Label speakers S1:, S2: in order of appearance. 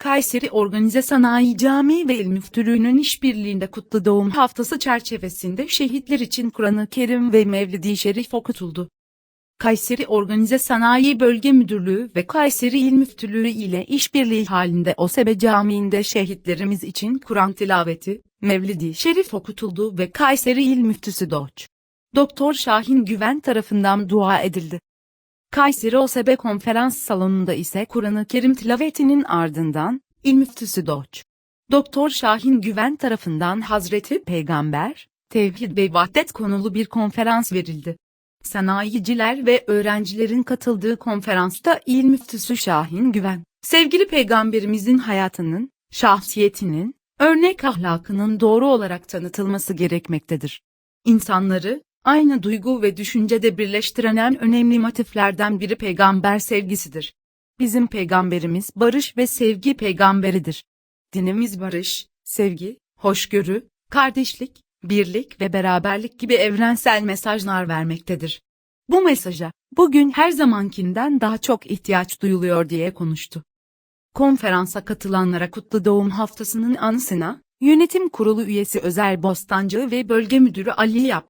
S1: Kayseri Organize Sanayi Camii ve İl Müftülüğü'nün işbirliğinde Kutlu Doğum Haftası çerçevesinde şehitler için Kur'an-ı Kerim ve Mevlid-i Şerif okutuldu. Kayseri Organize Sanayi Bölge Müdürlüğü ve Kayseri İl Müftülüğü ile işbirliği halinde OSEBE Camii'nde şehitlerimiz için Kur'an tilaveti, Mevlid-i Şerif okutuldu ve Kayseri İl Müftüsü Doç. Doktor Şahin Güven tarafından dua edildi. Kayseri OSEBE konferans salonunda ise Kur'an-ı Kerim tilavetinin ardından, İl Müftüsü Doç. Doktor Şahin Güven tarafından Hazreti Peygamber, Tevhid ve Vahdet konulu bir konferans verildi. Sanayiciler ve öğrencilerin katıldığı konferansta İl Müftüsü Şahin Güven, sevgili peygamberimizin hayatının, şahsiyetinin, örnek ahlakının doğru olarak tanıtılması gerekmektedir. İnsanları, aynı duygu ve düşüncede birleştiren en önemli motiflerden biri peygamber sevgisidir. Bizim peygamberimiz barış ve sevgi peygamberidir. Dinimiz barış, sevgi, hoşgörü, kardeşlik, birlik ve beraberlik gibi evrensel mesajlar vermektedir. Bu mesaja, bugün her zamankinden daha çok ihtiyaç duyuluyor diye konuştu. Konferansa katılanlara Kutlu Doğum Haftası'nın anısına, Yönetim Kurulu üyesi Özer Bostancı ve Bölge Müdürü Ali Yap,